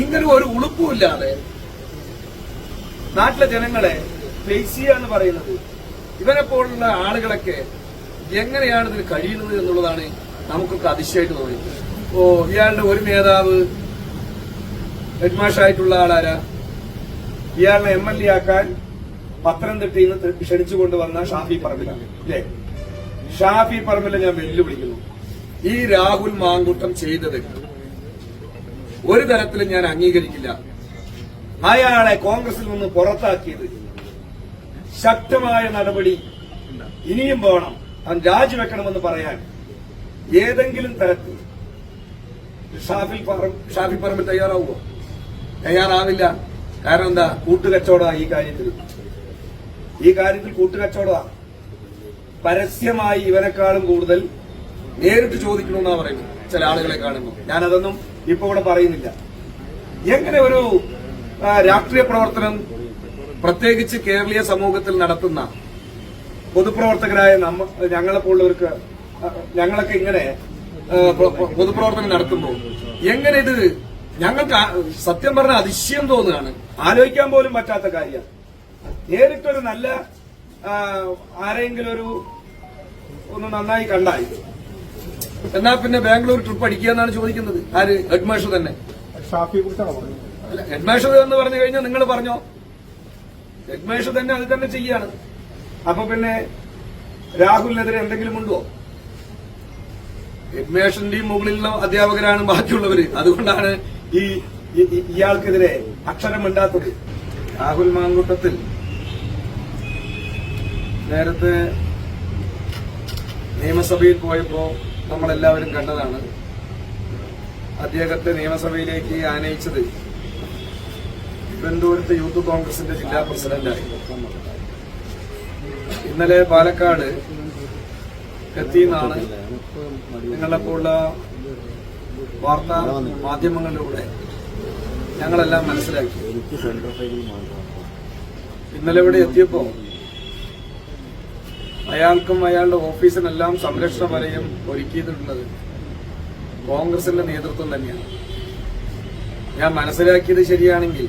ഇങ്ങനെ ഒരു ഉളുപ്പുമില്ലാതെ നാട്ടിലെ ജനങ്ങളെ ഫേസ് ചെയ്യാന്ന് പറയുന്നത്. ഇവരെ പോലുള്ള ആളുകളൊക്കെ എങ്ങനെയാണ് ഇതിന് കഴിയുന്നത് എന്നുള്ളതാണ് നമുക്കൊക്കെ അതിശയമായിട്ട് തോന്നിയത്. ഓ ഇയാളുടെ ഒരു നേതാവ് ഹെഡ്മാഷായിട്ടുള്ള ആളാരാ? ഇയാളിനെ എം എൽ എ ആക്കാൻ പത്തനംതിട്ടയിൽ നിന്ന് ക്ഷണിച്ചു കൊണ്ടുവന്ന ഷാഫി പറമ്പിലാണ് അല്ലേ ഷാഫി പറമ്പിലെ ഞാൻ വെല്ലുവിളിക്കുന്നു. ഈ രാഹുൽ മാങ്കുട്ടം ചെയ്തത് ഒരു തരത്തിലും ഞാൻ അംഗീകരിക്കില്ല. അയാളെ കോൺഗ്രസിൽ നിന്ന് പുറത്താക്കിയത് ശക്തമായ നടപടി ഇനിയും പോകണം അവൻ രാജിവെക്കണമെന്ന് പറയാൻ. ഏതെങ്കിലും തരത്തിൽ ഷാഫി ഷാഫി പറമ്പിൽ തയ്യാറാവുമോ? തയ്യാറാവില്ല. കാരണം എന്താ? കൂട്ടുകച്ചവടമാണ് ഈ കാര്യത്തിൽ. ഈ കാര്യത്തിൽ കൂട്ടുകച്ചവടമാണ് പരസ്യമായി ഇവനെക്കാളും കൂടുതൽ നേരിട്ട് ചോദിക്കണമെന്നാണ് പറയുന്നത്. ചില ആളുകളെ കാണുമ്പോൾ. ഞാനതൊന്നും ഇപ്പൊ ഇവിടെ പറയുന്നില്ല. എങ്ങനെ ഒരു രാഷ്ട്രീയ പ്രവർത്തനം പ്രത്യേകിച്ച് കേരളീയ സമൂഹത്തിൽ നടത്തുന്ന പൊതുപ്രവർത്തകരായ നമ്മ ഞങ്ങളെപ്പോലുള്ളവർക്ക് പോലുള്ളവർക്ക് ഞങ്ങളൊക്കെ ഇങ്ങനെ പൊതുപ്രവർത്തനം നടത്തുമ്പോൾ എങ്ങനെ ഇത് ഞങ്ങൾക്ക് സത്യം പറഞ്ഞ അതിശയം തോന്നുകയാണ്. ആലോചിക്കാൻ പോലും പറ്റാത്ത കാര്യം. നേരിട്ടൊരു നല്ല ആരെങ്കിലും ഒരു ഒന്ന് നന്നായി കണ്ടായി എന്നാ പിന്നെ ബാംഗ്ലൂർ ട്രിപ്പ് അടിക്കുക എന്നാണ് ചോദിക്കുന്നത്. ആര്? ഹെഡ്മാഷ് തന്നെ. ഷാഫിയെ കുറിച്ചാണോ പറഞ്ഞത്? അല്ല എന്ന് പറഞ്ഞു കഴിഞ്ഞാൽ നിങ്ങൾ പറഞ്ഞോ? ഹെഡ്മാഷ് തന്നെ അത് തന്നെ ചെയ്യാണ്. അപ്പൊ പിന്നെ രാഹുലിനെതിരെ എന്തെങ്കിലും ഉണ്ടോ? ഹെഡ്മേഷന്റെയും മുകളിലുള്ള അധ്യാപകരാണ് ബാക്കിയുള്ളവര്. അതുകൊണ്ടാണ് ഈ ഇയാൾക്കെതിരെ അക്ഷരം മിണ്ടാത്തത് രാഹുൽ മാങ്കൂട്ടത്തിൽ. നേരത്തെ നിയമസഭയിൽ പോയപ്പോ നമ്മളെല്ലാവരും കണ്ടതാണ്. അദ്ദേഹത്തെ നിയമസഭയിലേക്ക് ആനയിച്ചത് തിരുവനന്തപുരത്ത് യൂത്ത് കോൺഗ്രസിന്റെ ജില്ലാ പ്രസിഡന്റായി. ഇന്നലെ പാലക്കാട് എത്തിയെന്നാണ് നിങ്ങളെപ്പോലുള്ള വാർത്താ മാധ്യമങ്ങളിലൂടെ ഞങ്ങളെല്ലാം മനസ്സിലാക്കി. ഇന്നലെ ഇവിടെ എത്തിയപ്പോ അയാൾക്കും അയാളുടെ ഓഫീസിനെല്ലാം സംരക്ഷണ വലയം ഒരുക്കിയിട്ടുള്ളത് കോൺഗ്രസിന്റെ നേതൃത്വം തന്നെയാണ്. ഞാൻ മനസ്സിലാക്കിയത് ശരിയാണെങ്കിൽ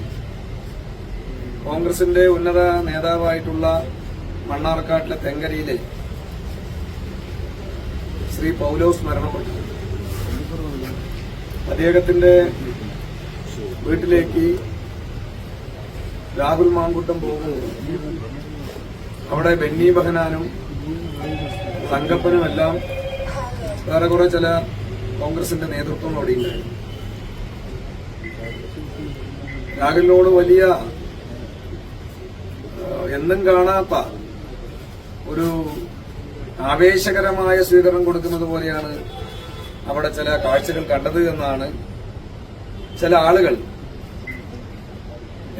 കോൺഗ്രസിന്റെ ഉന്നത നേതാവായിട്ടുള്ള മണ്ണാർക്കാട്ടിലെ തെങ്കരയിലെ ശ്രീ പൗലോസ് മരണപ്പെട്ടു. അദ്ദേഹത്തിന്റെ വീട്ടിലേക്ക് രാഹുൽ മാങ്കുട്ടം പോകുന്നു. അവിടെ ബെന്നി ബഹനാനും തങ്കപ്പനും എല്ലാം വേറെ കുറെ ചില കോൺഗ്രസിന്റെ നേതൃത്വം അവിടെ ഉണ്ടായിരുന്നു. രാഹുലിനോട് വലിയ എന്നും കാണാത്ത ഒരു ആവേശകരമായ സ്വീകരണം കൊടുക്കുന്നത് പോലെയാണ് അവിടെ ചില കാഴ്ചകൾ കണ്ടത് എന്നാണ് ചില ആളുകൾ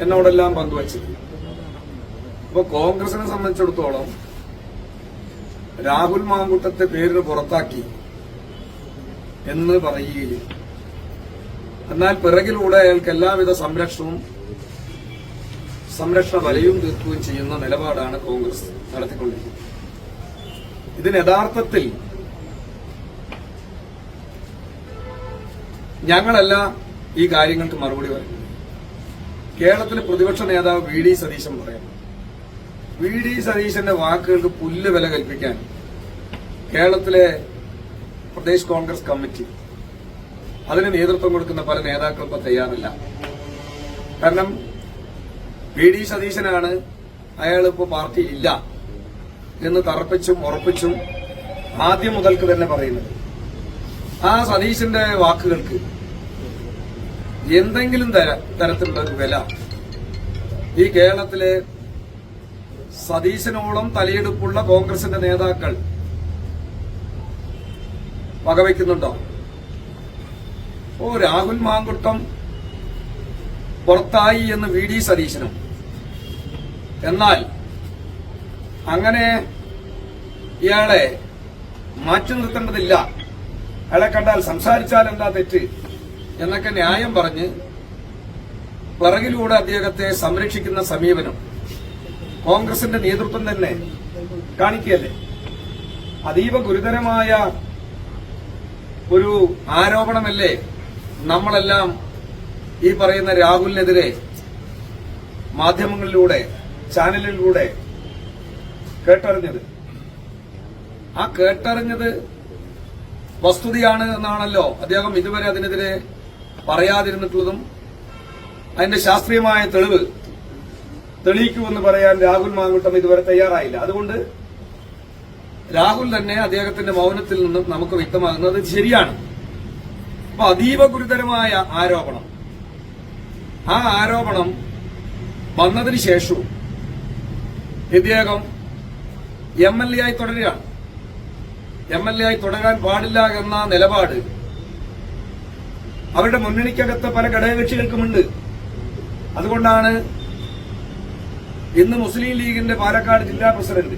എന്നോടെല്ലാം പങ്കുവച്ചത്. അപ്പൊ കോൺഗ്രസിനെ സംബന്ധിച്ചിടത്തോളം രാഹുൽ മാങ്കൂട്ടത്തെ പേരിന് പുറത്താക്കി എന്ന് പറയുകയും എന്നാൽ പിറകിലൂടെ അയാൾക്ക് എല്ലാവിധ സംരക്ഷണവും സംരക്ഷണ വലയും തീർക്കുകയും ചെയ്യുന്ന നിലപാടാണ് കോൺഗ്രസ് നടത്തിക്കൊണ്ടിരിക്കുന്നത്. ഇതിന് യഥാർത്ഥത്തിൽ ഞങ്ങളല്ല ഈ കാര്യങ്ങൾക്ക് മറുപടി പറയുന്നത്. കേരളത്തിലെ പ്രതിപക്ഷ നേതാവ് വി ഡി സതീശൻ പറയുന്നു. വി ഡി സതീശന്റെ വാക്കുകൾക്ക് പുല്ല് വില കൽപ്പിക്കാൻ കേരളത്തിലെ പ്രദേശ് കോൺഗ്രസ് കമ്മിറ്റി അതിന് നേതൃത്വം കൊടുക്കുന്ന പല നേതാക്കളും ഇപ്പൊ തയ്യാറില്ല. കാരണം വി ഡി സതീശനാണ് അയാൾ ഇപ്പോൾ ഇല്ല എന്ന് തറപ്പിച്ചും ഉറപ്പിച്ചും ആദ്യം മുതൽക്ക് തന്നെ പറയുന്നത്. ആ സതീശന്റെ വാക്കുകൾക്ക് എന്തെങ്കിലും തര- തരത്തിലുള്ള വില ഈ കേരളത്തിലെ സതീശനോളം തലയെടുപ്പുള്ള കോൺഗ്രസിന്റെ നേതാക്കൾ വകവയ്ക്കുന്നുണ്ടോ? ഓ രാഹുൽ മാങ്കുട്ടം പുറത്തായി എന്ന് വി ഡി സതീശനും. എന്നാൽ അങ്ങനെ ഇയാളെ മാറ്റി നിർത്തേണ്ടതില്ല. അയാളെ കണ്ടാൽ സംസാരിച്ചാൽ എന്താ തെറ്റ് എന്നൊക്കെ ന്യായം പറഞ്ഞ് പിറകിലൂടെ അദ്ദേഹത്തെ സംരക്ഷിക്കുന്ന സമീപനം. കോൺഗ്രസിന്റെ നേതൃത്വം തന്നെ കാണിക്കുകയല്ലേ? അതീവ ഗുരുതരമായ ഒരു ആരോപണമല്ലേ നമ്മളെല്ലാം ഈ പറയുന്ന രാഹുലിനെതിരെ മാധ്യമങ്ങളിലൂടെ ചാനലിലൂടെ കേട്ടറിഞ്ഞത്? ആ കേട്ടറിഞ്ഞത് വസ്തുതയാണ് എന്നാണല്ലോ അദ്ദേഹം ഇതുവരെ അതിനെതിരെ പറയാതിരുന്നിട്ടുള്ളതും. അതിന്റെ ശാസ്ത്രീയമായ തെളിവ് തെളിയിക്കുമെന്ന് പറയാൻ രാഹുൽ മാങ്ങൂട്ടം ഇതുവരെ തയ്യാറായില്ല. അതുകൊണ്ട് രാഹുൽ തന്നെ അദ്ദേഹത്തിന്റെ മൗനത്തിൽ നിന്നും നമുക്ക് വ്യക്തമാകുന്നത് ശരിയാണ്. അപ്പൊ അതീവ ഗുരുതരമായ ആരോപണം. ആ ആരോപണം വന്നതിന് ശേഷവും ഇദ്ദേഹം എം എൽ എ ആയി തുടരുകയാണ്. എം എൽ എ ആയി തുടരാൻ പാടില്ല എന്ന നിലപാട് അവരുടെ മുന്നണിക്കകത്ത് പല ഘടകകക്ഷികൾക്കുമുണ്ട്. അതുകൊണ്ടാണ് ഇന്ന് മുസ്ലിം ലീഗിന്റെ പാലക്കാട് ജില്ലാ പ്രസിഡന്റ്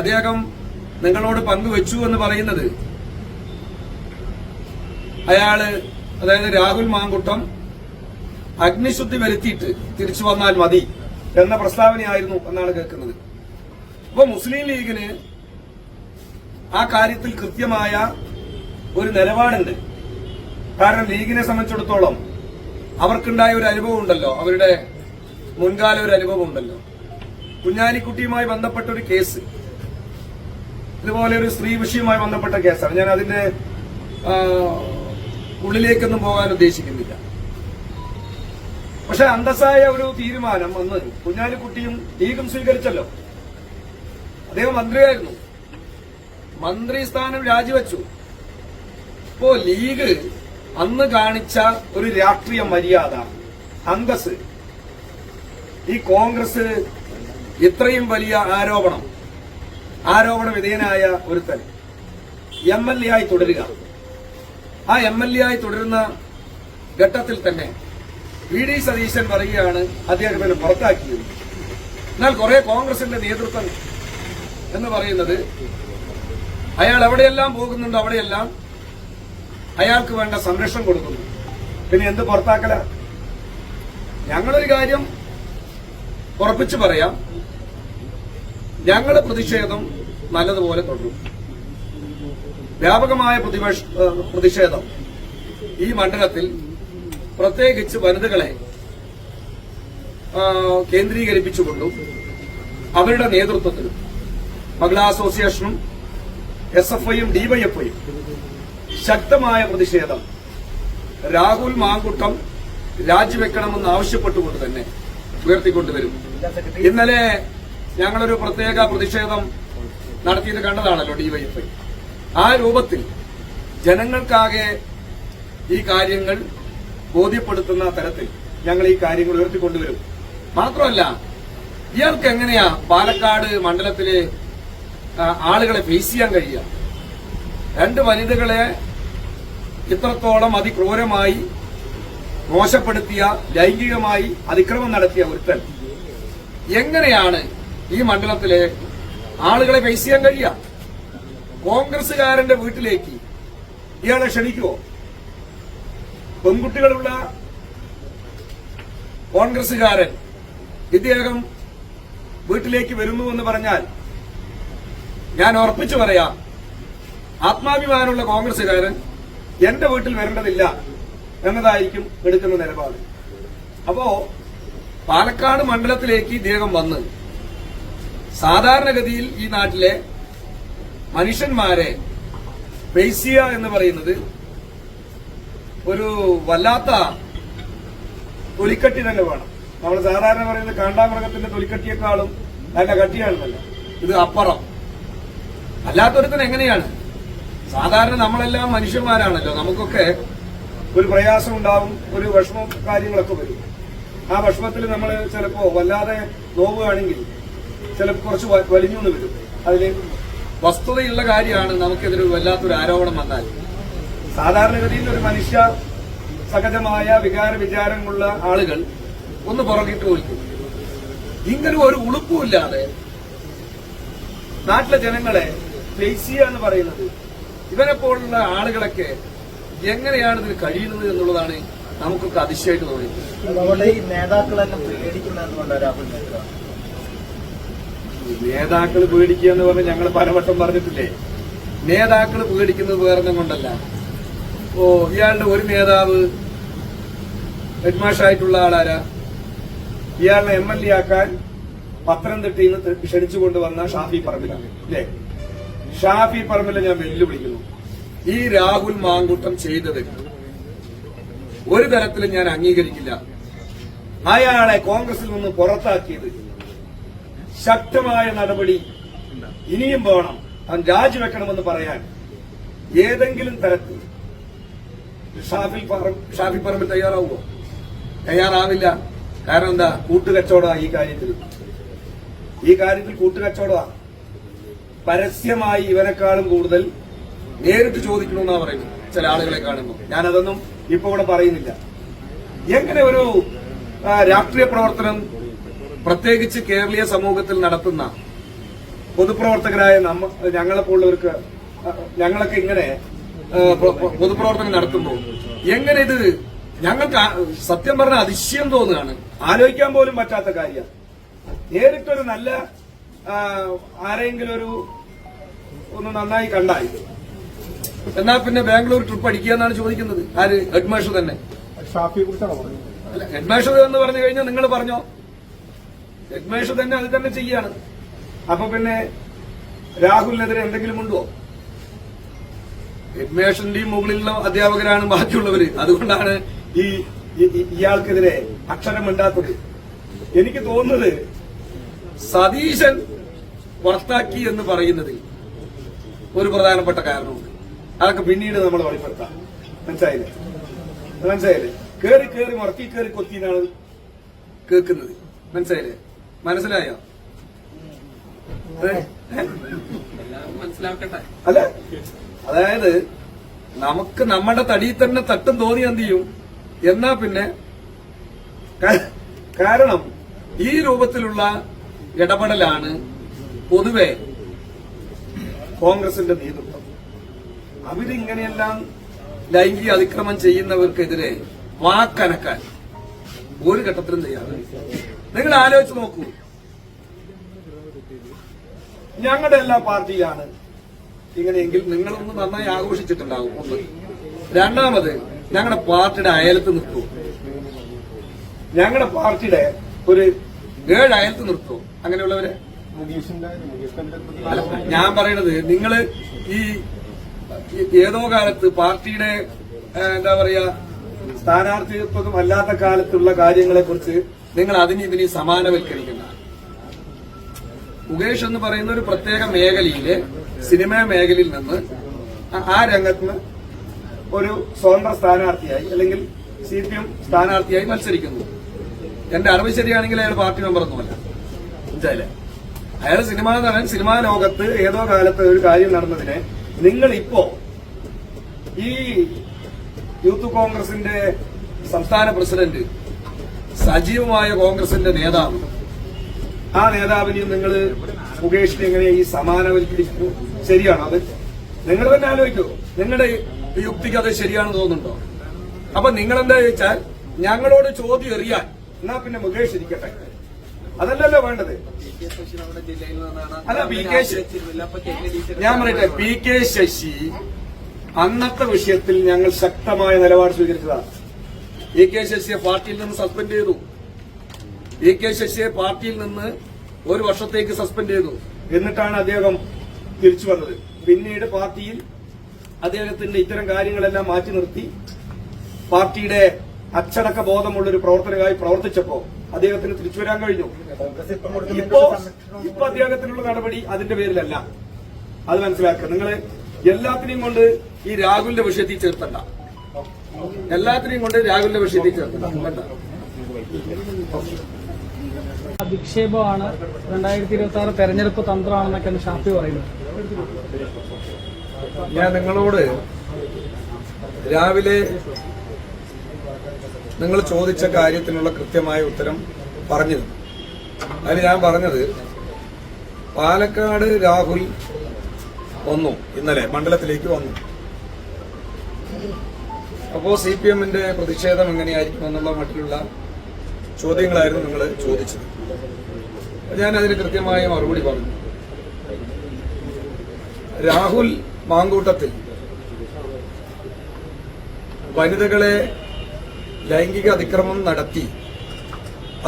അദ്ദേഹം നിങ്ങളോട് പങ്കുവച്ചു എന്ന് പറയുന്നത് അയാൾ അതായത് രാഹുൽ മാങ്കുട്ടം അഗ്നിശുദ്ധി വരുത്തിയിട്ട് തിരിച്ചു വന്നാൽ മതി എന്ന പ്രസ്താവനയായിരുന്നു എന്നാണ് കേൾക്കുന്നത്. അപ്പൊ മുസ്ലിം ലീഗിന് ആ കാര്യത്തിൽ കൃത്യമായ ഒരു നിലപാടുണ്ട്. കാരണം ലീഗിനെ സംബന്ധിച്ചിടത്തോളം അവർക്കുണ്ടായ ഒരു അനുഭവം ഉണ്ടല്ലോ അവരുടെ മുൻകാല ഒരു അനുഭവം ഉണ്ടല്ലോ. കുഞ്ഞാലിക്കുട്ടിയുമായി ബന്ധപ്പെട്ട ഒരു കേസ്. ഇതുപോലെ ഒരു സ്ത്രീ വിഷയവുമായി ബന്ധപ്പെട്ട കേസാണ്. ഞാൻ അതിന്റെ ഉള്ളിലേക്കൊന്നും പോകാൻ ഉദ്ദേശിക്കുന്നില്ല. പക്ഷെ അന്തസ്സായ ഒരു തീരുമാനം അന്ന് കുഞ്ഞാലിക്കുട്ടിയും ലീഗും സ്വീകരിച്ചല്ലോ. അദ്ദേഹം മന്ത്രിയായിരുന്നു. മന്ത്രി സ്ഥാനം രാജിവെച്ചു. ഇപ്പോ ലീഗ് അന്ന് കാണിച്ച ഒരു രാഷ്ട്രീയ മര്യാദ അന്തസ് ഈ കോൺഗ്രസ് ഇത്രയും വലിയ ആരോപണം ആരോപണ വിധേയനായ ഒരുത്തൻ എം എൽ എ ആയി തുടരുക. ആ എം എൽ എ ആയി തുടരുന്ന ഘട്ടത്തിൽ തന്നെ വി ഡി സതീശൻ പറയുകയാണ് അദ്ദേഹത്തിന് പുറത്താക്കിയത്. എന്നാൽ കുറെ കോൺഗ്രസിന്റെ നേതൃത്വം എന്ന് പറയുന്നത് അയാൾ എവിടെയെല്ലാം പോകുന്നുണ്ടോ അവിടെയെല്ലാം അയാൾക്ക് വേണ്ട സംരക്ഷണം കൊടുക്കുന്നു. പിന്നെ എന്ത് പുറത്താക്കല? ഞങ്ങളൊരു കാര്യം ഉറപ്പിച്ചു പറയാം ഞങ്ങളുടെ പ്രതിഷേധം നല്ലതുപോലെ തുടരും. വ്യാപകമായ പ്രതിഷേധം ഈ മണ്ഡലത്തിൽ പ്രത്യേകിച്ച് വനിതകളെ കേന്ദ്രീകരിപ്പിച്ചുകൊണ്ടും അവരുടെ നേതൃത്വത്തിലും മഹിളാ അസോസിയേഷനും എസ് എഫ് ഐയും ഡിവൈഎഫ്ഐയും ശക്തമായ പ്രതിഷേധം രാഹുൽ മാങ്കുട്ടം രാജിവെക്കണമെന്ന് ആവശ്യപ്പെട്ടുകൊണ്ട് തന്നെ ഉയർത്തിക്കൊണ്ടുവരും. ഇന്നലെ ഞങ്ങളൊരു പ്രത്യേക പ്രതിഷേധം നടത്തിയത് കണ്ടതാണല്ലോ ഡിവൈഎഫ്ഐ ആ രൂപത്തിൽ ജനങ്ങൾക്കാകെ ഈ കാര്യങ്ങൾ ബോധ്യപ്പെടുത്തുന്ന തരത്തിൽ ഞങ്ങൾ ഈ കാര്യങ്ങൾ ഉയർത്തിക്കൊണ്ടുവരും. മാത്രമല്ല ഇയാൾക്ക് എങ്ങനെയാ പാലക്കാട് മണ്ഡലത്തിലെ ആളുകളെ ഫേസ് ചെയ്യാൻ കഴിയുക? രണ്ട് വനിതകളെ ഇത്രത്തോളം അതിക്രൂരമായി മോശപ്പെടുത്തിയ ലൈംഗികമായി അതിക്രമം നടത്തിയ ഒരുത്തൻ. എങ്ങനെയാണ് ഈ മണ്ഡലത്തിലെ ആളുകളെ ഫേസ് ചെയ്യാൻ കഴിയുക? കോൺഗ്രസുകാരന്റെ വീട്ടിലേക്ക് ഇയാളെ ക്ഷണിക്കുവോ? പെൺകുട്ടികളുള്ള കോൺഗ്രസുകാരൻ ഇദ്ദേഹം വീട്ടിലേക്ക് വരുന്നു എന്ന് പറഞ്ഞാൽ ഞാൻ ഉറപ്പിച്ചു പറയാം ആത്മാഭിമാനമുള്ള കോൺഗ്രസുകാരൻ എന്റെ വീട്ടിൽ വരേണ്ടതില്ല. എന്നതായിരിക്കും എടുക്കുന്ന നിലപാട്. അപ്പോ പാലക്കാട് മണ്ഡലത്തിലേക്ക് ഇദ്ദേഹം വന്ന് സാധാരണഗതിയിൽ ഈ നാട്ടിലെ മനുഷ്യന്മാരെ പേസിയ എന്ന് പറയുന്നത് ഒരു വല്ലാത്ത തൊലിക്കട്ടി തന്നെ വേണം. നമ്മൾ സാധാരണ പറയുന്നത് കാണ്ടാമൃഗത്തിന്റെ തൊലിക്കട്ടിയേക്കാളും നല്ല കട്ടിയാണെന്നല്ല. ഇത് അപ്പുറം. അല്ലാത്തൊരുത്തൻ എങ്ങനെയാണ്? സാധാരണ നമ്മളെല്ലാം മനുഷ്യന്മാരാണല്ലോ. നമുക്കൊക്കെ ഒരു പ്രയാസം ഉണ്ടാവും ഒരു വിഷമം കാര്യങ്ങളൊക്കെ വരും. ആ വിഷമത്തിൽ നമ്മൾ ചിലപ്പോ വല്ലാതെ നോവുകയാണെങ്കിൽ ചിലപ്പോൾ കുറച്ച് വലിഞ്ഞുകൊണ്ട് വരും. അതിൽ വസ്തുതയുള്ള കാര്യമാണ് നമുക്കെതിരെ വല്ലാത്തൊരു ആരോപണം വന്നാൽ. സാധാരണഗതിയിൽ ഒരു മനുഷ്യ സഹജമായ വികാര വിചാരമുള്ള ആളുകൾ ഒന്ന് പുറകിട്ട് പോയിക്കും ഇങ്ങനെ ഒരു ഉളുപ്പുമില്ലാതെ നാട്ടിലെ ജനങ്ങളെ ഫേസ് ചെയ്യുക എന്ന് പറയുന്നത്. ഇവരെ പോലുള്ള ആളുകളൊക്കെ എങ്ങനെയാണ് ഇതിന് കഴിയുന്നത് എന്നുള്ളതാണ് നമുക്കൊക്കെ അതിശയമായിട്ട് തോന്നിയത് രാഹുൽ നേതാക്കൾ നേതാക്കൾ പേടിക്കുക എന്ന് പറഞ്ഞ് ഞങ്ങൾ പലവട്ടം പറഞ്ഞിട്ടില്ലേ? നേതാക്കൾ പേടിക്കുന്നത് വേറെ കൊണ്ടല്ല. ഓ ഇയാളുടെ ഒരു നേതാവ് ഹെഡ്മാഷായിട്ടുള്ള ആളാരാ? ഇയാളെ എം എൽ എ ആക്കാൻ പത്തനംതിട്ടയിൽ നിന്ന് ക്ഷണിച്ചുകൊണ്ട് വന്ന ഷാഫി പറമ്പിലാണ് ഷാഫി പറമ്പിലെ ഞാൻ വെല്ലുവിളിക്കുന്നു. ഈ രാഹുൽ മാങ്കൂട്ടം ചെയ്തത് ഒരു തരത്തിലും ഞാൻ അംഗീകരിക്കില്ല. അയാളെ കോൺഗ്രസിൽ നിന്ന് പുറത്താക്കിയത് ശക്തമായ നടപടി ഇനിയും പോകണം അവൻ രാജിവെക്കണമെന്ന് പറയാൻ ഏതെങ്കിലും തരത്തിൽ ഷാഫി ഷാഫി പറമ്പിൽ തയ്യാറാവുമോ? തയ്യാറാവില്ല. കാരണം എന്താ? കൂട്ടുകച്ചവടമാണ് ഈ കാര്യത്തിൽ. ഈ കാര്യത്തിൽ കൂട്ടുകച്ചവടമാണ് പരസ്യമായി ഇവരെക്കാളും കൂടുതൽ നേരിട്ട് ചോദിക്കണമെന്നാ പറയുന്നത് ചില ആളുകളെ കാണുമ്പോൾ ഞാനതൊന്നും ഇപ്പൊ ഇവിടെ പറയുന്നില്ല. എങ്ങനെ ഒരു രാഷ്ട്രീയ പ്രവർത്തനം പ്രത്യേകിച്ച് കേരളീയ സമൂഹത്തിൽ നടത്തുന്ന പൊതുപ്രവർത്തകരായ നമ്മ ഞങ്ങളെ പോലുള്ളവർക്ക് ഞങ്ങളൊക്കെ ഇങ്ങനെ പൊതുപ്രവർത്തനം നടത്തുമ്പോൾ എങ്ങനെ ഇത് ഞങ്ങൾക്ക് സത്യം പറഞ്ഞ അതിശയം തോന്നുകയാണ്. ആലോചിക്കാൻ പോലും പറ്റാത്ത കാര്യം നേരിട്ടൊരു നല്ല ആരെങ്കിലും ഒരു ഒന്ന് നന്നായി കണ്ടായി എന്നാ പിന്നെ ബാംഗ്ലൂർ ട്രിപ്പ് അടിക്കുക എന്നാണ് ചോദിക്കുന്നത്. ആര്? തന്നെ. ഷാഫിയെ കുറിച്ചാണോ പറഞ്ഞത്? അല്ല ഹെഡ്മാഷ് എന്ന് പറഞ്ഞു കഴിഞ്ഞാൽ നിങ്ങൾ പറഞ്ഞോ? ഹെഡ്മാഷ് തന്നെ അത് തന്നെ ചെയ്യാണ്. അപ്പൊ പിന്നെ രാഹുലിനെതിരെ എന്തെങ്കിലും ഉണ്ടോ? ഹെഡ്മാഷിന്റെയും മുകളിലുള്ള അധ്യാപകരാണ് ബാക്കിയുള്ളവര്. അതുകൊണ്ടാണ് ഈ ഇയാൾക്കെതിരെ അക്ഷരം മിണ്ടാത്തത് എനിക്ക് തോന്നുന്നത് സതീശൻ പുറത്താക്കി എന്ന് പറയുന്നതിൽ ഒരു പ്രധാനപ്പെട്ട കാരണമുണ്ട്. അതൊക്കെ പിന്നീട് നമ്മൾ വെളിപ്പെടുത്താം. മനസ്സിലായില്ലേ? മനസ്സിലായില്ലേ? കേറി കേറി മറക്കി കേറി കൊത്തിനാണ് കേൾക്കുന്നത്. മനസ്സിലായില്ലേ? മനസ്സിലായോ? അല്ല. അതായത് നമുക്ക് നമ്മുടെ തടിയിൽ തന്നെ തട്ടും തോന്നി എന്ത് ചെയ്യും? എന്നാ പിന്നെ കാരണം ഈ രൂപത്തിലുള്ള ഇടപെടലാണ് പൊതുവെ കോൺഗ്രസിന്റെ നേതൃത്വം. അവരിങ്ങനെയെല്ലാം ലൈംഗിക അതിക്രമം ചെയ്യുന്നവർക്കെതിരെ വാക്കനക്കാൻ ഒരു ഘട്ടത്തിലും തയ്യാറായി നിങ്ങൾ ആലോചിച്ച് നോക്കൂ. ഞങ്ങളുടെ എല്ലാ പാർട്ടിയാണ് ഇങ്ങനെയെങ്കിൽ നിങ്ങളൊന്ന് നന്നായി ആഘോഷിച്ചിട്ടുണ്ടാവും ഒന്ന്. രണ്ടാമത് ഞങ്ങളുടെ പാർട്ടിയുടെ അയലത്ത് നിർത്തൂ. ഞങ്ങളുടെ പാർട്ടിയുടെ ഒരു ഏഴ് അയലത്ത് നിർത്തൂ. അങ്ങനെയുള്ളവരെ? ഞാൻ പറയണത് നിങ്ങൾ ഈ- ഏതോ കാലത്ത് പാർട്ടിയുടെ എന്താ പറയാ സ്ഥാനാർത്ഥിത്വം അല്ലാത്ത കാലത്തുള്ള കാര്യങ്ങളെ കുറിച്ച് നിങ്ങൾ അതിന് ഇതിന് സമാനവൽക്കരിക്കുന്ന. മുകേഷ് എന്ന് പറയുന്ന ഒരു പ്രത്യേക മേഖലയിലെ സിനിമാ മേഖലയിൽ നിന്ന് ആ- രംഗത്ത് ഒരു സ്വതന്ത്ര സ്ഥാനാർത്ഥിയായി അല്ലെങ്കിൽ സി പി എം സ്ഥാനാർത്ഥിയായി മത്സരിക്കുന്നു. എന്റെ അറിവ് ശരിയാണെങ്കിൽ അയാൾ പാർട്ടി മെമ്പറൊന്നുമല്ല മനസ്സിലായില്ലേ? അയാൾ സിനിമാ സിനിമാ ലോകത്ത് ഏതോ കാലത്ത് ഒരു കാര്യം നടന്നതിനെ നിങ്ങൾ ഇപ്പോ ഈ യൂത്ത് കോൺഗ്രസിന്റെ സംസ്ഥാന പ്രസിഡന്റ് സജീവമായ കോൺഗ്രസിന്റെ നേതാവ്. ആ നേതാവിനെയും നിങ്ങൾ മുകേഷിനെ എങ്ങനെ ഈ സമാനവൽക്കരിക്കുന്നു? ശരിയാണോ അത്? നിങ്ങൾ തന്നെ ആലോചിക്കൂ. നിങ്ങളുടെ യുക്തിക്ക് അത് ശരിയാണെന്ന് തോന്നുന്നുണ്ടോ? അപ്പൊ നിങ്ങൾ എന്താ ചോദിച്ചാൽ ഞങ്ങളോട് ചോദ്യം എറിയാൻ. എന്നാ പിന്നെ മുകേഷ് ഇരിക്കട്ടെ. അതല്ലല്ലോ വേണ്ടത്. അല്ല, പി കെ ഞാൻ പറയട്ടെ പി കെ ശശി അന്നത്തെ വിഷയത്തിൽ ഞങ്ങൾ ശക്തമായ നിലപാട് സ്വീകരിച്ചതാണ് പി കെ ശശിയെ പാർട്ടിയിൽ നിന്ന് സസ്പെൻഡ് ചെയ്തു. പി കെ ശശിയെ പാർട്ടിയിൽ നിന്ന് ഒരു വർഷത്തേക്ക് സസ്പെൻഡ് ചെയ്തു. എന്നിട്ടാണ് അദ്ദേഹം തിരിച്ചു വന്നത്. പിന്നീട് പാർട്ടിയിൽ അദ്ദേഹത്തിന്റെ ഇത്തരം കാര്യങ്ങളെല്ലാം മാറ്റി നിർത്തി. പാർട്ടിയുടെ അച്ചടക്ക ബോധമുള്ള ഒരു പ്രവർത്തനമായി പ്രവർത്തിച്ചപ്പോ അദ്ദേഹത്തിന് തിരിച്ചു വരാൻ കഴിഞ്ഞു. ഇപ്പോ ഇപ്പൊ അദ്ദേഹത്തിനുള്ള നടപടി അതിന്റെ പേരിലല്ല. അത് മനസ്സിലാക്കുക. നിങ്ങൾ എല്ലാത്തിനെയും കൊണ്ട് ഈ രാഹുലിന്റെ വിഷയത്തിൽ ചേർത്തണ്ട എല്ലാത്തിനെയും കൊണ്ട് രാഹുലിന്റെ വിഷയത്തിൽ ചേർത്തണ്ട. അധിക്ഷേപമാണ് രണ്ടായിരത്തി ഇരുപത്തി ആറ് തെരഞ്ഞെടുപ്പ് തന്ത്രമാണെന്നൊക്കെയാണ് ഷാഫി പറയുന്നത് ഞാൻ നിങ്ങളോട് രാവിലെ നിങ്ങൾ ചോദിച്ച കാര്യത്തിനുള്ള കൃത്യമായ ഉത്തരം പറഞ്ഞിരുന്നു. അതിന് ഞാൻ പറഞ്ഞത് പാലക്കാട് രാഹുൽ വന്നു ഇന്നലെ മണ്ഡലത്തിലേക്ക് വന്നു. അപ്പോ സി പി എമ്മിന്റെ പ്രതിഷേധം എങ്ങനെയായിരിക്കും എന്നുള്ള മട്ടിലുള്ള ചോദ്യങ്ങളായിരുന്നു നിങ്ങൾ ചോദിച്ചത്. ഞാൻ അതിന് കൃത്യമായ മറുപടി പറഞ്ഞു. രാഹുൽ മാങ്കൂട്ടത്തിൽ വനിതകളെ ലൈംഗിക അതിക്രമം നടത്തി.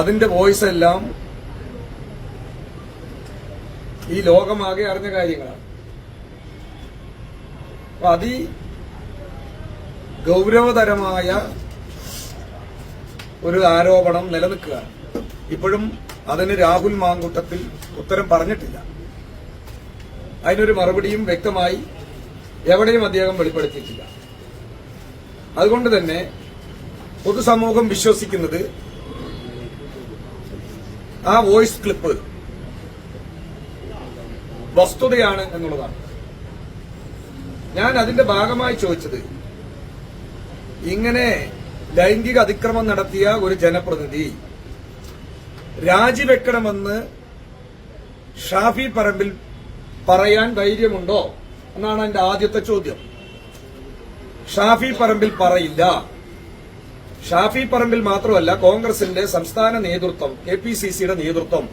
അതിന്റെ വോയിസ് എല്ലാം ഈ ലോകമാകെ അറിഞ്ഞ കാര്യങ്ങളാണ്. അപ്പൊ അതി ഗൗരവതരമായ ഒരു ആരോപണം നിലനിൽക്കുക ഇപ്പോഴും അതിന് രാഹുൽ മാങ്കുട്ടത്തിൽ ഉത്തരം പറഞ്ഞിട്ടില്ല. അതിനൊരു മറുപടിയും വ്യക്തമായി എവിടെയും അദ്ദേഹം വെളിപ്പെടുത്തിയിട്ടില്ല. അതുകൊണ്ട് തന്നെ പൊതുസമൂഹം വിശ്വസിക്കുന്നത് ആ വോയിസ് ക്ലിപ്പ് വസ്തുതയാണ് എന്നുള്ളതാണ്. ഞാൻ അതിന്റെ ഭാഗമായി ചോദിച്ചത് ഇങ്ങനെ ലൈംഗിക അതിക്രമം നടത്തിയ ഒരു ജനപ്രതിനിധി രാജിവെക്കണമെന്ന് ഷാഫി പറമ്പിൽ പറയാൻ ധൈര്യമുണ്ടോ? എന്നാണ് എന്റെ ആദ്യത്തെ ചോദ്യം. ഷാഫി പറമ്പിൽ പറയില്ല. ഷാഫി പറമ്പിൽ മാത്രമല്ല കോൺഗ്രസിന്റെ സംസ്ഥാന നേതൃത്വം കെ പി സി സിയുടെ നേതൃത്വം.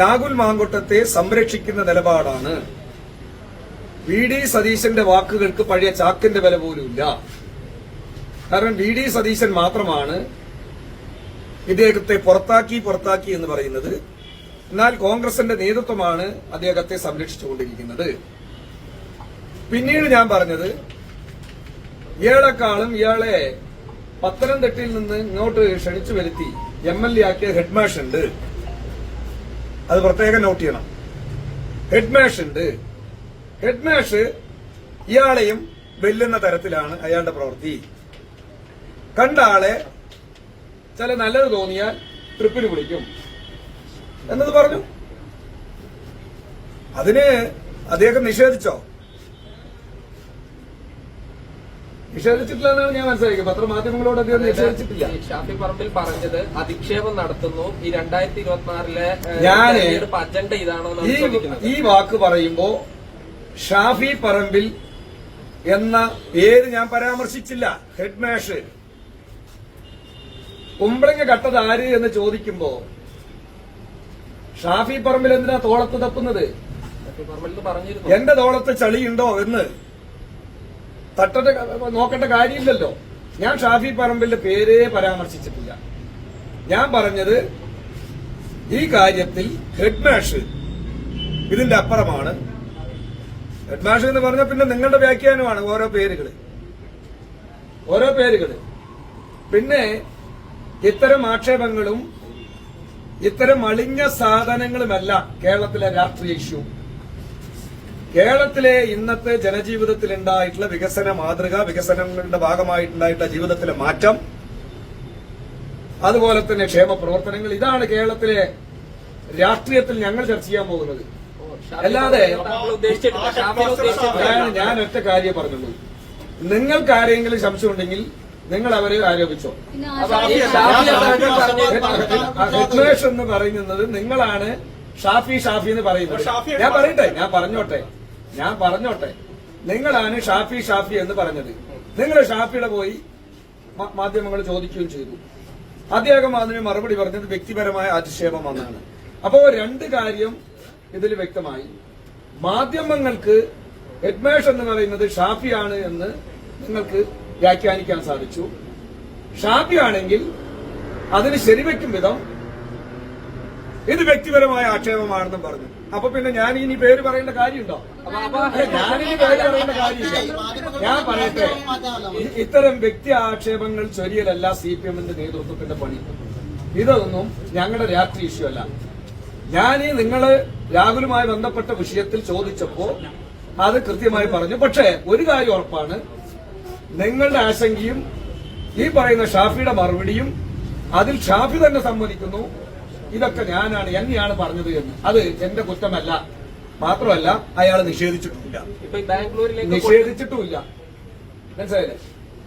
രാഹുൽ മാങ്കൊട്ടത്തെ സംരക്ഷിക്കുന്ന നിലപാടാണ്. വി ഡി സതീശന്റെ വാക്കുകൾക്ക് പഴയ ചാക്കിന്റെ വില പോലുമില്ല കാരണം വി ഡി സതീശൻ മാത്രമാണ് ഇദ്ദേഹത്തെ പുറത്താക്കി പുറത്താക്കി എന്ന് പറയുന്നത്. എന്നാൽ കോൺഗ്രസിന്റെ നേതൃത്വമാണ് അദ്ദേഹത്തെ സംരക്ഷിച്ചുകൊണ്ടിരിക്കുന്നത്. പിന്നീട് ഞാൻ പറഞ്ഞത് ഇയാളെക്കാളും ഇയാളെ പത്തനംതിട്ടയിൽ നിന്ന് ഇങ്ങോട്ട് ക്ഷണിച്ചു വരുത്തി എം എൽ എ ആക്കിയ ഹെഡ്മാഷ് ഉണ്ട്. അത് പ്രത്യേകം നോട്ട് ചെയ്യണം. ഹെഡ്മാഷ് ഉണ്ട്. ഹെഡ്മാഷ് ഇയാളെയും വെല്ലുന്ന തരത്തിലാണ് അയാളുടെ പ്രവൃത്തി. കണ്ട ആളെ ചില നല്ലത് തോന്നിയാൽ ട്രിപ്പിന് വിളിക്കും. എന്നത് പറഞ്ഞു. അതിന് അദ്ദേഹം നിഷേധിച്ചോ? നിഷേധിച്ചിട്ടില്ല എന്നാണ് ഞാൻ മനസ്സിലാക്കിയത്. പത്രമാധ്യമങ്ങളോട് അദ്ദേഹം നിഷേധിച്ചിട്ടില്ല. ഷാഫി പറമ്പിൽ പറഞ്ഞത് അധിക്ഷേപം നടത്തുന്നു. ഈ രണ്ടായിരത്തി ഇരുപത്തിനാറിലെ ഞാൻ അജണ്ട ഇതാണോ ഈ വാക്ക് പറയുമ്പോ ഷാഫി പറമ്പിൽ എന്ന പേര് ഞാൻ പരാമർശിച്ചില്ല. ഹെഡ് മാഷ് കുമ്പളങ്ങ കട്ടത് ആര് എന്ന് ചോദിക്കുമ്പോ ഷാഫി പറമ്പിൽ എന്തിനാ തോളത്ത് തപ്പുന്നത്? എന്റെ തോളത്ത് ചളിയുണ്ടോ എന്ന്. തട്ടേണ്ട നോക്കേണ്ട കാര്യമില്ലല്ലോ. ഞാൻ ഷാഫി പറമ്പിന്റെ പേരേ പരാമർശിച്ചിട്ടില്ല. ഞാൻ പറഞ്ഞത് ഈ കാര്യത്തിൽ ഹെഡ് മാഷ് ഇതിന്റെ അപ്പുറമാണ്. ഹെഡ് മാഷ് എന്ന് പറഞ്ഞാൽ പിന്നെ നിങ്ങളുടെ വ്യാഖ്യാനമാണ് ഓരോ പേരുകൾ ഓരോ പേരുകൾ പിന്നെ ഇത്തരം ആക്ഷേപങ്ങളും ഇത്തരം അളിഞ്ഞ സാധനങ്ങളുമല്ല കേരളത്തിലെ രാഷ്ട്രീയ ഇഷ്യൂ. കേരളത്തിലെ ഇന്നത്തെ ജനജീവിതത്തിൽ ഉണ്ടായിട്ടുള്ള വികസന മാതൃക വികസനങ്ങളുടെ ഭാഗമായിട്ടുണ്ടായിട്ടുള്ള ജീവിതത്തിലെ മാറ്റം അതുപോലെ തന്നെ ക്ഷേമ പ്രവർത്തനങ്ങൾ. ഇതാണ് കേരളത്തിലെ രാഷ്ട്രീയത്തിൽ ഞങ്ങൾ ചർച്ച ചെയ്യാൻ പോകുന്നത്. അല്ലാതെ ഞാൻ ഒറ്റ കാര്യം പറഞ്ഞുള്ളൂ നിങ്ങൾക്ക് ആരെങ്കിലും സംശയമുണ്ടെങ്കിൽ നിങ്ങൾ അവരെ ആരോപിച്ചോ? ഹിറ്റ്ലേഷ് എന്ന് പറയുന്നത് നിങ്ങളാണ് ഷാഫി ഷാഫി എന്ന് പറയുന്നത്. ഞാൻ പറയട്ടെ? ഞാൻ പറഞ്ഞോട്ടെ? ഞാൻ പറഞ്ഞോട്ടെ. നിങ്ങളാണ് ഷാഫി ഷാഫി എന്ന് പറഞ്ഞത്. നിങ്ങൾ ഷാഫിയുടെ പോയി മാധ്യമങ്ങൾ ചോദിക്കുകയും ചെയ്തു. അദ്ദേഹം അതിന് മറുപടി പറഞ്ഞത് വ്യക്തിപരമായ അധിക്ഷേപമെന്നാണ് അപ്പോ രണ്ട് കാര്യം ഇതിൽ വ്യക്തമായി. മാധ്യമങ്ങൾക്ക് ഹെഡ്മേഷ് എന്ന് പറയുന്നത് ഷാഫിയാണ് എന്ന് നിങ്ങൾക്ക് വ്യാഖ്യാനിക്കാൻ സാധിച്ചു. ഷാഫിയാണെങ്കിൽ അതിന് ശരിവെക്കും വിധം ഇത് വ്യക്തിപരമായ ആക്ഷേപമാണെന്നും പറഞ്ഞു. അപ്പൊ പിന്നെ ഞാൻ ഇനി പേര് പറയേണ്ട കാര്യമുണ്ടോ? അപ്പൊ ഞാനിനി പേര് പറയേണ്ട കാര്യമില്ല. ഞാൻ പറയട്ടെ ഇത്തരം വ്യക്തി ആക്ഷേപങ്ങൾ ചൊരിയലല്ല സി പി എമ്മിന്റെ നേതൃത്വത്തിന്റെ പണി. ഇതൊന്നും ഞങ്ങളുടെ രാഷ്ട്രീയ ഇഷ്യൂ അല്ല. ഞാൻ ഈ നിങ്ങൾ രാഹുലുമായി ബന്ധപ്പെട്ട വിഷയത്തിൽ ചോദിച്ചപ്പോ അത് കൃത്യമായി പറഞ്ഞു. പക്ഷേ ഒരു കാര്യം ഉറപ്പാണ്. നിങ്ങളുടെ ആശങ്കയും ഈ പറയുന്ന ഷാഫിയുടെ മറുപടിയും അതിൽ ഷാഫി തന്നെ സമ്മതിക്കുന്നു. ഇതൊക്കെ ഞാനാണ് എന്നെയാണ് പറഞ്ഞത് എന്ന്. അത് എന്റെ കുറ്റമല്ല. മാത്രമല്ല അയാൾ നിഷേധിച്ചിട്ടില്ല ഇപ്പൊ ബാംഗ്ലൂരിലേക്ക് നിഷേധിച്ചിട്ടുമില്ല. മനസ്സിലായില്ലേ?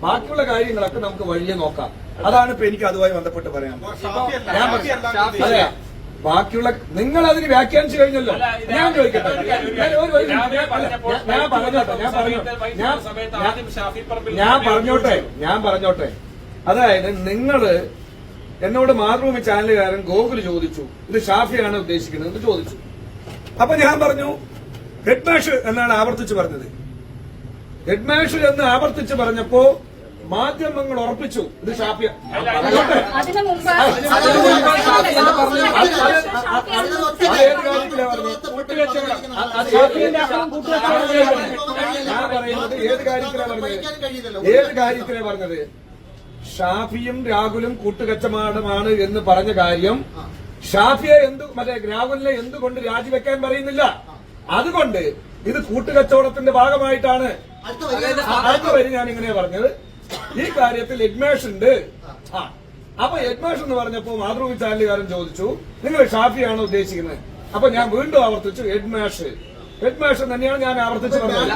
ബാക്കിയുള്ള കാര്യങ്ങളൊക്കെ നമുക്ക് വഴിയെ നോക്കാം. അതാണ് ഇപ്പൊ എനിക്ക് അതുമായി ബന്ധപ്പെട്ട് പറയാൻ ഞാൻ പറയാം അതെ ബാക്കിയുള്ള നിങ്ങൾ അതിന് വ്യാഖ്യാനിച്ചു കഴിഞ്ഞല്ലോ. ഞാൻ ചോദിക്കട്ടെ. പറഞ്ഞോട്ടെ. പറഞ്ഞോട്ടെ ഞാൻ ഞാൻ- ഞാൻ പറഞ്ഞോട്ടെ. ഞാൻ പറഞ്ഞോട്ടെ. അതായത് നിങ്ങൾ എന്നോട് മാതൃഭൂമി ചാനലുകാരൻ ഗോകുൽ ചോദിച്ചു ഇത് ഷാഫിയാണ് ഉദ്ദേശിക്കുന്നത് എന്ന് ചോദിച്ചു. അപ്പൊ ഞാൻ പറഞ്ഞു ഹെഡ്മാഷ് എന്നാണ് ആവർത്തിച്ച് പറഞ്ഞത്. ഹെഡ്മാഷ് എന്ന് ആവർത്തിച്ച് പറഞ്ഞപ്പോ മാധ്യമങ്ങൾ ഉറപ്പിച്ചു ഇത് ഷാഫിയ. ഏത് കാര്യത്തിലാണ് പറഞ്ഞത്? ഏത് കാര്യത്തിലാണ് പറഞ്ഞത്? ഷാഫിയും രാഹുലും കൂട്ടുകച്ചമാടമാണ് എന്ന് പറഞ്ഞ കാര്യം ഷാഫിയെ എന്തു മറ്റേ രാഹുലിനെ എന്തുകൊണ്ട് രാജിവെക്കാൻ പറയുന്നില്ല? അതുകൊണ്ട് ഇത് കൂട്ടുകച്ചവടത്തിന്റെ ഭാഗമായിട്ടാണ്. അടുത്ത വരി ഞാൻ ഇങ്ങനെ പറഞ്ഞത്. ഈ കാര്യത്തിൽ എഡ്മേഷ് ഉണ്ട് അപ്പൊ എഡ്മേഷ് എന്ന് പറഞ്ഞപ്പോ മാതൃഭൂമി ചാനലുകാരൻ ചോദിച്ചു നിങ്ങൾ ഷാഫിയാണ് ഉദ്ദേശിക്കുന്നത്? അപ്പൊ ഞാൻ വീണ്ടും ആവർത്തിച്ചു എഡ്മേഷ് എഡ്മേഷൻ തന്നെയാണ് ഞാൻ ആവർത്തിച്ചു പറഞ്ഞത്.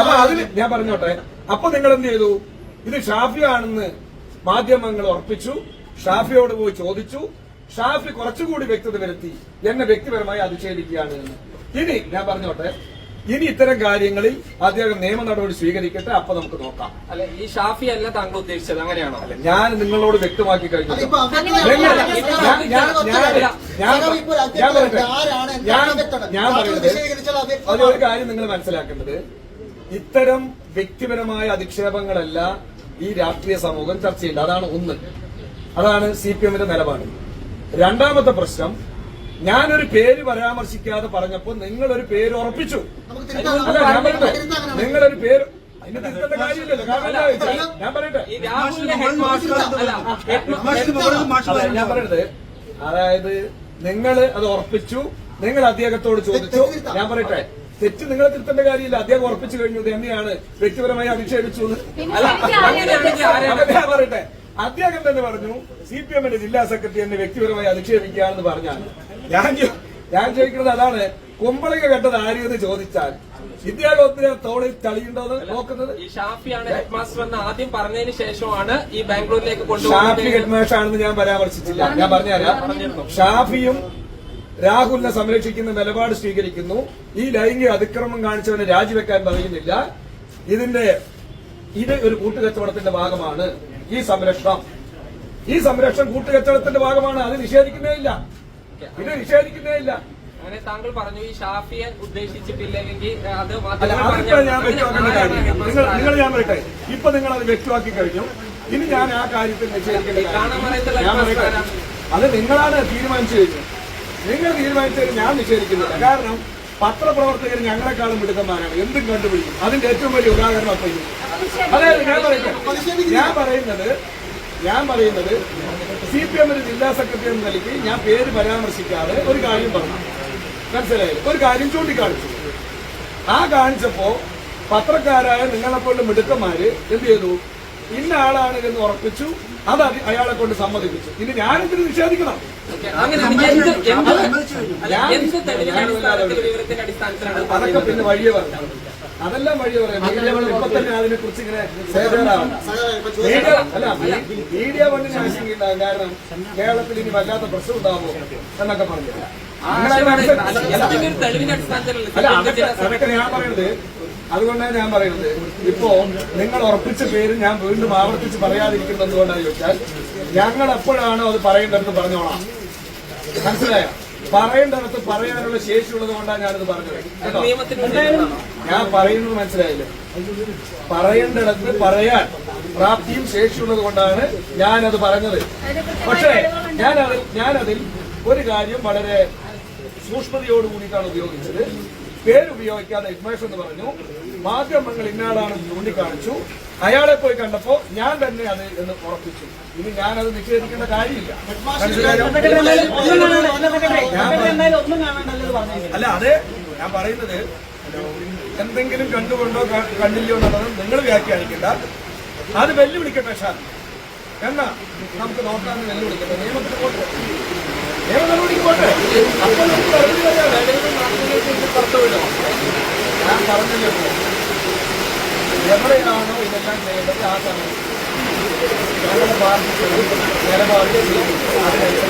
അപ്പൊ അതിന് ഞാൻ പറഞ്ഞോട്ടെ അപ്പൊ നിങ്ങൾ എന്ത് ചെയ്തു? ഇത് ഷാഫിയാണെന്ന് മാധ്യമങ്ങൾ ഉറപ്പിച്ചു ഷാഫിയോട് പോയി ചോദിച്ചു ഷാഫി കുറച്ചുകൂടി വ്യക്തത വരുത്തി എന്നെ വ്യക്തിപരമായി അധിക്ഷേപിക്കുകയാണ് എന്ന്. ഇനി ഞാൻ പറഞ്ഞോട്ടെ ഇനി ഇത്തരം കാര്യങ്ങളിൽ അദ്ദേഹം നിയമ നടപടി സ്വീകരിക്കട്ടെ അപ്പൊ നമുക്ക് നോക്കാം. അല്ല ഈ ഷാഫി അല്ല താങ്കൾ ഉദ്ദേശിച്ചത് അങ്ങനെയാണോ? അല്ല ഞാൻ നിങ്ങളോട് വ്യക്തമാക്കി കഴിഞ്ഞു ഞാൻ- പറയുന്നത് അതൊരു ഒരു കാര്യം നിങ്ങൾ മനസ്സിലാക്കേണ്ടത്. ഇത്തരം വ്യക്തിപരമായ അധിക്ഷേപങ്ങളല്ല ഈ രാഷ്ട്രീയ സമൂഹം ചർച്ച ചെയ്യേണ്ടത് അതാണ് ഒന്ന്. അതാണ് സി പി എമ്മിന്റെ നിലപാട്. രണ്ടാമത്തെ പ്രശ്നം ഞാനൊരു പേര് പരാമർശിക്കാതെ പറഞ്ഞപ്പോൾ നിങ്ങളൊരു പേര് ഉറപ്പിച്ചു. നിങ്ങളൊരു പേര് ഞാൻ പറയട്ടെ. ഞാൻ അതായത് നിങ്ങൾ അത് ഉറപ്പിച്ചു നിങ്ങൾ അദ്ദേഹത്തോട് ചോദിച്ചു ഞാൻ പറയട്ടെ. തെറ്റ് നിങ്ങളെ തിരുത്തേണ്ട കാര്യമില്ല. അദ്ദേഹം ഉറപ്പിച്ചു കഴിഞ്ഞു. എന്നെയാണ് വ്യക്തിപരമായി അധിക്ഷേപിച്ചു അല്ല, പറയട്ടെ. അദ്ദേഹം തന്നെ പറഞ്ഞു സി പി എമ്മിന്റെ ജില്ലാ സെക്രട്ടറി എന്നെ വ്യക്തിപരമായി അധിക്ഷേപിക്കുകയാണെന്ന് പറഞ്ഞാണ്. ഞാൻ ഞാൻ ചോദിക്കുന്നത് അതാണ് കുമ്പളിക കെട്ടത് എന്ന് ചോദിച്ചാൽ വിദ്യാലോകത്തിന് തോളിൽ ചളിയുണ്ടോന്ന് നോക്കുന്നത്? ഈ ഷാഫിയാണ് ഹെഡ് മാസ്റ്റർ എന്ന് ആദ്യം പറഞ്ഞതിന് ശേഷമാണ് ഈ ബാംഗ്ലൂരിലേക്ക് ഷാഫി കൊണ്ടുപോകുന്നത് ആണെന്ന് ഞാൻ പരാമർശിച്ചില്ല. ഞാൻ പറഞ്ഞുതരാം. ഷാഫിയും രാഹുലിനെ സംരക്ഷിക്കുന്ന നിലപാട് സ്വീകരിക്കുന്നു. ഈ ലൈംഗിക അതിക്രമം കാണിച്ചവനെ രാജിവെക്കാൻ പറയുന്നില്ല. ഇതിന്റെ ഇത് ഒരു കൂട്ടുകച്ചവടത്തിന്റെ ഭാഗമാണ് ഈ സംരക്ഷണം. ഈ സംരക്ഷണം കൂട്ടുകച്ചവടത്തിന്റെ ഭാഗമാണ്. അത് നിഷേധിക്കുന്നേ ഇല്ല. ഇത് നിഷേധിക്കുന്നേ ഇല്ല. അങ്ങനെ താങ്കൾ പറഞ്ഞു ഈ ഷാഫിയെ ഉദ്ദേശിച്ചിട്ടില്ലെങ്കിൽ അത് നിങ്ങൾ ഞാൻ പറയട്ടെ. ഇപ്പൊ നിങ്ങൾ അത് വ്യക്തമാക്കി കഴിഞ്ഞു. ഇനി ഞാൻ ആ കാര്യത്തിൽ നിഷേധിക്കുന്നില്ല അത് നിങ്ങളാണ് തീരുമാനിച്ചു കഴിഞ്ഞു നിങ്ങൾ തീരുമാനിച്ചത് ഞാൻ നിഷേധിക്കുന്നില്ല. കാരണം പത്രപ്രവർത്തകർ ഞങ്ങളെക്കാളും മിടുക്കന്മാരാണ്. എന്തും കണ്ടുപിടിക്കും. അതിന്റെ ഏറ്റവും വലിയ ഉദാഹരണം അപ്പൊ അതായത് ഞാൻ പറയട്ടെ. ഞാൻ പറയുന്നത് ഞാൻ പറയുന്നത് സി പി എമ്മിന് ജില്ലാ സെക്രട്ടറി എന്ന നിലയ്ക്ക് ഞാൻ പേര് പരാമർശിക്കാതെ ഒരു കാര്യം പറഞ്ഞു. മനസ്സിലായി? ഒരു കാര്യം ചൂണ്ടിക്കാണിച്ചു. ആ കാണിച്ചപ്പോ പത്രക്കാരായ നിങ്ങളെപ്പോലുള്ള മിടുക്കന്മാര് എന്ത് ചെയ്തു? ഇന്ന ആളാണ് എന്ന് ഉറപ്പിച്ചു. അത് അയാളെ കൊണ്ട് സമ്മതിപ്പിച്ചു. ഇനി ഞാനെന്തിനു നിഷേധിക്കണം? അതൊക്കെ പിന്നെ വഴിയെ പറഞ്ഞു അതെല്ലാം വഴിയെ പറയാം. മീഡിയ ഇപ്പൊ തന്നെ അതിനെ കുറിച്ച് ഇങ്ങനെ മീഡിയ അല്ല മീഡിയ വണ്ണിന് ആശങ്കയുണ്ടാകും കാരണം കേരളത്തിൽ ഇനി വല്ലാത്ത പ്രശ്നം ഉണ്ടാവുമോ എന്നൊക്കെ പറഞ്ഞു അല്ല, അതൊക്കെ ഞാൻ പറയുന്നത് അതുകൊണ്ടാണ് ഞാൻ പറയുന്നത്. ഇപ്പോ നിങ്ങൾ ഉറപ്പിച്ച പേര് ഞാൻ വീണ്ടും ആവർത്തിച്ച് പറയാതിരിക്കുന്നത് എന്തുകൊണ്ടാണ് ചോദിച്ചാൽ ഞങ്ങൾ എപ്പോഴാണോ അത് പറയേണ്ടതെന്ന് പറഞ്ഞോളാം. മനസ്സിലായോ? പറയേണ്ടടത്ത് പറയാനുള്ള ശേഷിയുള്ളത് കൊണ്ടാണ് ഞാനത് പറഞ്ഞത്. ഞാൻ പറയുന്നത് മനസ്സിലായില്ല? പറയേണ്ടടത്ത് പറയാൻ പ്രാപ്തിയും ശേഷിയുള്ളത് കൊണ്ടാണ് ഞാനത് പറഞ്ഞത്. പക്ഷേ ഞാനതിൽ ഞാനതിൽ ഒരു കാര്യം വളരെ സൂക്ഷ്മതയോടുകൂടിയിട്ടാണ് ഉപയോഗിച്ചത്. പേര് ഉപയോഗിക്കാതെ ഇൻഫർമേഷൻ എന്ന് പറഞ്ഞു. മാധ്യമങ്ങൾ ഇന്നാളാണെന്ന് ചൂണ്ടിക്കാണിച്ചു. അയാളെ പോയി കണ്ടപ്പോ ഞാൻ തന്നെ അത് എന്ന് ഉറപ്പിച്ചു. ഇനി ഞാനത് നിഷേധിക്കേണ്ട കാര്യമില്ല. അല്ല അതെ ഞാൻ പറയുന്നത് എന്തെങ്കിലും കണ്ടുകൊണ്ടോ കണ്ടില്ലയോ എന്നുള്ളത് നിങ്ങൾ വ്യാഖ്യാനിക്കണ്ട. അത് വെല്ലുവിളിക്കട്ടെ ഷാൻ എന്നാ നമുക്ക് നോക്കാമെന്ന് വെല്ലുവിളിക്കട്ടെ. നിയമത്തിന് പോട്ടെ. ഞാൻ പറഞ്ഞല്ലോ. എവിടെയാണോ ഇതെല്ലാം ചെയ്യേണ്ടത് ആ സമയത്ത് ഞങ്ങളുടെ പാർട്ടി നിലപാട് അതിനനുസരിച്ച്